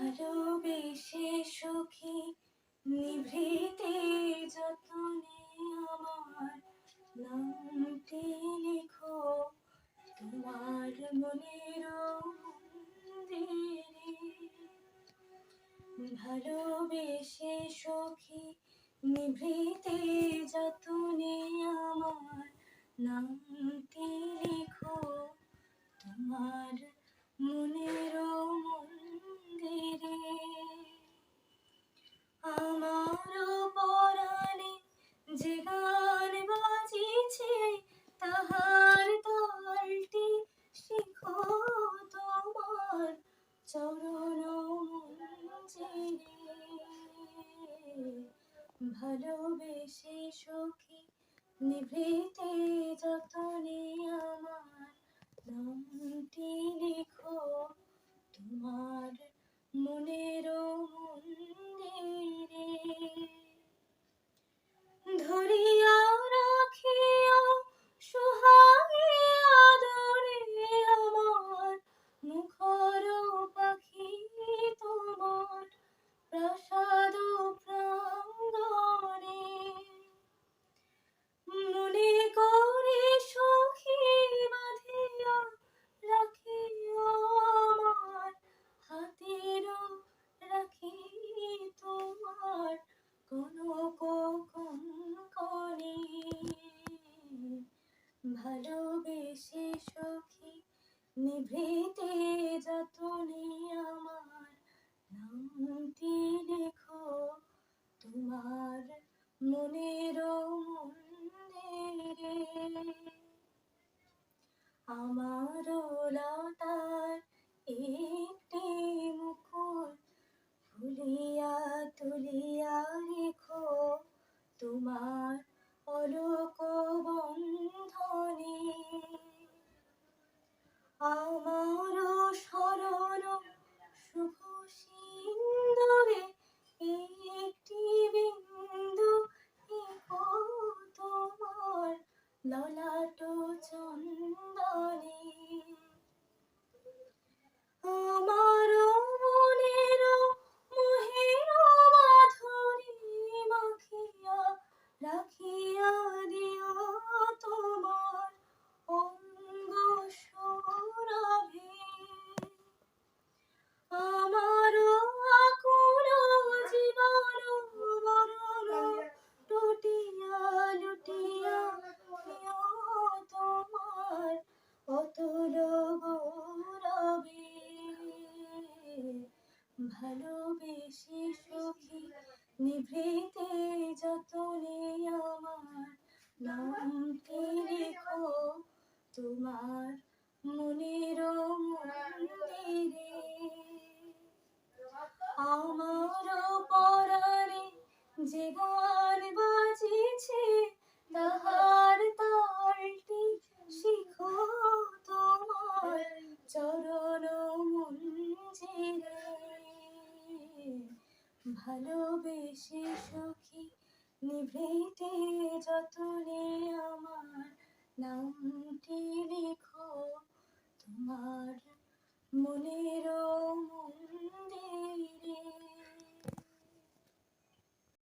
ভালোবেসে সখী নিভৃতে যতনে আমার নামটি লিখো। তোমার মনের ভালোবেসে সখী নিভৃতে চরণ ভালোবেসে সখী নিভৃতে যতনে আমার নামটি ভালোবেসে সখী নিভৃতে যতনে আমার নামটি লেখো। তোমার মনের মন্দিরে আমার লতার একটি মুকুল ফুলিয়া তুলিয়া রেখো। তোমার অলোক ললাট চন্দনে আমার ভালোবেসে সখী নিভৃতে যতনে আমার নামটি লেখো তোমার মনের মন্দিরে ভালোবেসে সখী নিভৃতে যতনে আমার নামটি লিখো তোমার মনের মন্দির